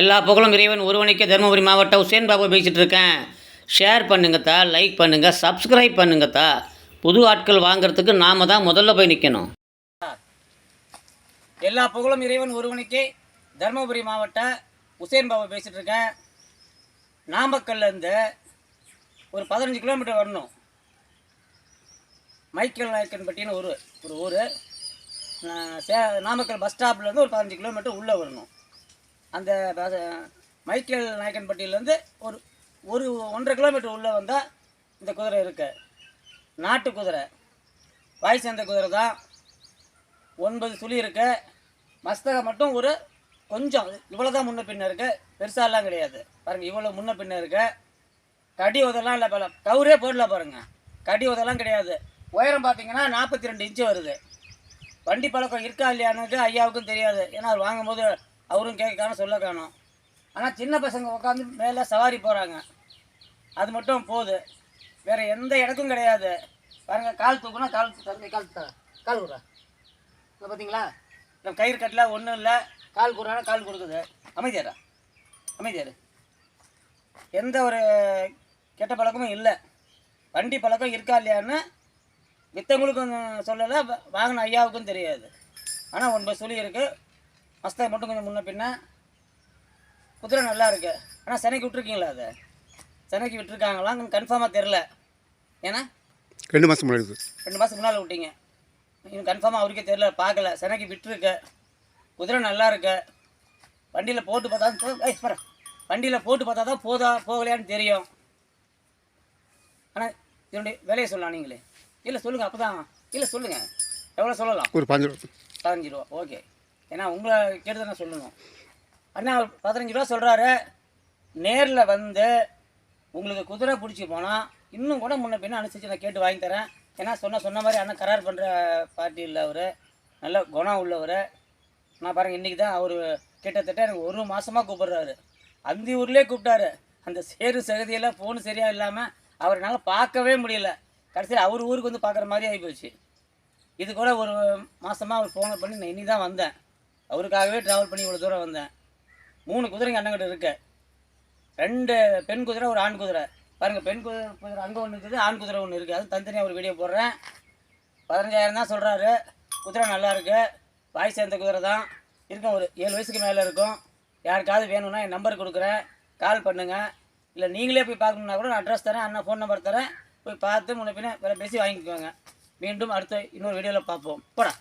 எல்லா புகழும் இறைவன் ஒருவனுக்கே தருமபுரி மாவட்டம் உசேன் பாபு பேசிகிட்டு இருக்கேன். ஷேர் பண்ணுங்கத்தா லைக் பண்ணுங்கள் சப்ஸ்கிரைப் பண்ணுங்கத்தா புது ஆட்கள் வாங்குறதுக்கு நாம தான் முதல்ல போய் நிற்கணும் எல்லா புகழும் இறைவன் ஒருவனுக்கே தருமபுரி மாவட்ட உசேன் பாபா பேசிகிட்டு இருக்கேன். நாமக்கல்லேருந்து ஒரு பதினஞ்சு கிலோமீட்டர் வரணும். மைக்கேல் நாயக்கன்பட்டின்னு ஒரு ஒரு ஊர். சே நாமக்கல் பஸ் ஸ்டாப்லேருந்து ஒரு பதினஞ்சு கிலோமீட்டர் உள்ளே வரணும். அந்த மைக்கேல் நாயக்கன்பட்டியிலேருந்து ஒரு ஒரு ஒன்றரை கிலோமீட்டர் உள்ளே வந்தால் இந்த குதிரை இருக்குது நாட்டு குதிரை. வாய் சேர்ந்த குதிரை தான். ஒன்பது சுழி இருக்கு. மஸ்தகம் மட்டும் ஒரு கொஞ்சம். இவ்வளோ தான் முன்ன பின்ன இருக்குது பெருசாலாம் கிடையாது. பாருங்கள் இவ்வளோ முன்ன பின்ன இருக்கு. கடி உதெல்லாம் இல்லை பல கவுரே போடல பாருங்கள் கடி உதெல்லாம் கிடையாது. உயரம் பார்த்தீங்கன்னா நாற்பத்தி ரெண்டு இன்ச்சு வருது. வண்டி பழக்கம் இருக்கா இல்லையானுக்கு ஐயாவுக்கும் தெரியாது. ஏன்னா அவர் வாங்கும்போது அவரும் கேட்க காணும் சொல்ல காணும் ஆனால் சின்ன பசங்க உட்காந்து மேலே சவாரி போகிறாங்க அது மட்டும் போகுது வேறு எந்த இடத்தும் கிடையாது. பாருங்க கால் தூக்குனா கால் தந்தை கால் கால் குறா இல்லை பார்த்தீங்களா நம்ம கயிறு கட்டல ஒன்றும் இல்லை. கால் குறானா கால் கொடுக்குது அமைதியாரா அமைதியார் எந்த ஒரு கெட்ட பழக்கமும் இல்லை. வண்டி பழக்கம் இருக்கா இல்லையான்னு மித்தவங்களுக்கும் சொல்லலை வ- வாங்கின ஐயாவுக்கும் தெரியாது. ஆனால் ஒன்பது சொல்லி இருக்குது மஸ்தை மட்டும் கொஞ்சம் முன்ன பின்ன. குதிரை நல்லா இருக்கு. ஆனால் சென்னைக்கு விட்டுருக்கீங்களா அதை? சென்னைக்கு விட்டுருக்காங்களான்னு கன்ஃபார்மாக தெரில ஏன்னா? ரெண்டு மாதம் முன்னாடி. ரெண்டு மாதம் முன்னால் விட்டீங்க. இன்னும் கன்ஃபார்மாக அவருக்கே தெரில பார்க்கல. சென்னைக்கு விட்டுருக்க. குதிரை நல்லா இருக்கு. வண்டியில் போட்டு பார்த்தா ஏய் பாரு. வண்டியில் போட்டு பார்த்தா தான் போதா போகலையான்னு தெரியும். ஆனால் இதனுடைய விலையை சொல்லலாம் நீங்களே. இல்லை சொல்லுங்கள் அப்போ தான் இல்லை சொல்லுங்கள் எவ்வளோ சொல்லலாம்? ஒரு பாஞ்சு ரூபா. பதினஞ்சு ரூபா. ஓகே. ஏன்னா உங்களை கேட்டு சொல்லணும். அண்ணா பதினஞ்சு ரூபா சொல்கிறாரு நேரில் வந்து உங்களுக்கு குதிரை பிடிச்சி போனால் இன்னும் கூட முன்ன பின்ன அனுசரித்து நான் கேட்டு வாங்கி தரேன். ஏன்னா சொன்ன சொன்ன மாதிரி அண்ணன் கரார் பண்ணுற பார்ட்டி இல்லை அவர். நல்ல குணம் உள்ளவர். நான் பாருங்கள் இன்றைக்கி தான் அவர் கிட்டத்தட்ட எனக்கு ஒரு மாதமாக கூப்பிட்றாரு. அந்த ஊர்லேயே கூப்பிட்டாரு. அந்த சேரு சகதியெல்லாம் ஃபோன் சரியாக இல்லாமல் அவரால் பார்க்கவே முடியல. கடைசியில் அவர் ஊருக்கு வந்து பார்க்குற மாதிரி ஆகிப்போச்சு இது கூட ஒரு மாதமாக அவர் ஃபோனை பண்ணி நான் இனி தான் வந்தேன். அவருக்காகவே ட்ராவல் பண்ணி இவ்வளோ தூரம் வந்தேன். மூணு குதிரைங்க அண்ணங்கிட்ட இருக்கு. ரெண்டு பெண் குதிரை ஒரு ஆண் குதிரை. பாருங்கள் பெண் குதிரை குதிரை அங்கே ஒன்று இருக்குது ஆண் குதிரை ஒன்று இருக்குது அது தனித்தனியாக ஒரு வீடியோ போடுறேன். பதினஞ்சாயிரம் தான் சொல்கிறாரு குதிரை நல்லாயிருக்கு வாய் சேர்ந்த குதிரை தான். இருக்கும் ஒரு ஏழு வயசுக்கு மேலே இருக்கும். யாருக்காவது வேணும்னா என் நம்பர் கொடுக்குறேன். கால் பண்ணுங்கள் இல்லை நீங்களே போய் பார்க்கணுன்னா கூட நான் அட்ரஸ் தரேன். அண்ணா ஃபோன் நம்பர் தரேன். போய் பார்த்து முன்ன பின்ன வேறு பேசி வாங்கிக்கோங்க. மீண்டும் அடுத்த இன்னொரு வீடியோவில் பார்ப்போம். போடா.